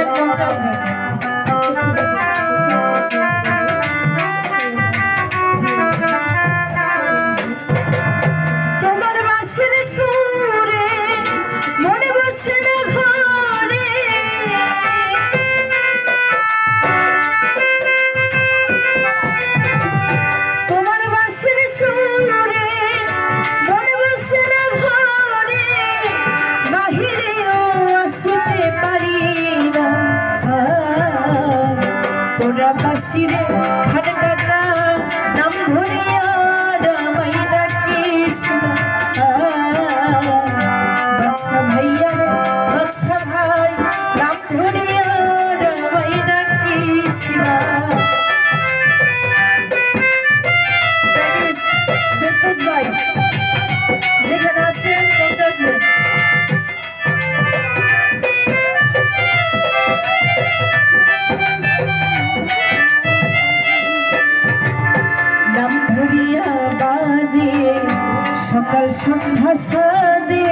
যেখানে আসেন পঞ্চাশ ভাই তোমার বাসের সুরে তোরা বাসিরে খান কাকা নাম ধরিয়া না। ভাইয়া বাচ্চা ভাই সকাল সন্ধ্যা সাজে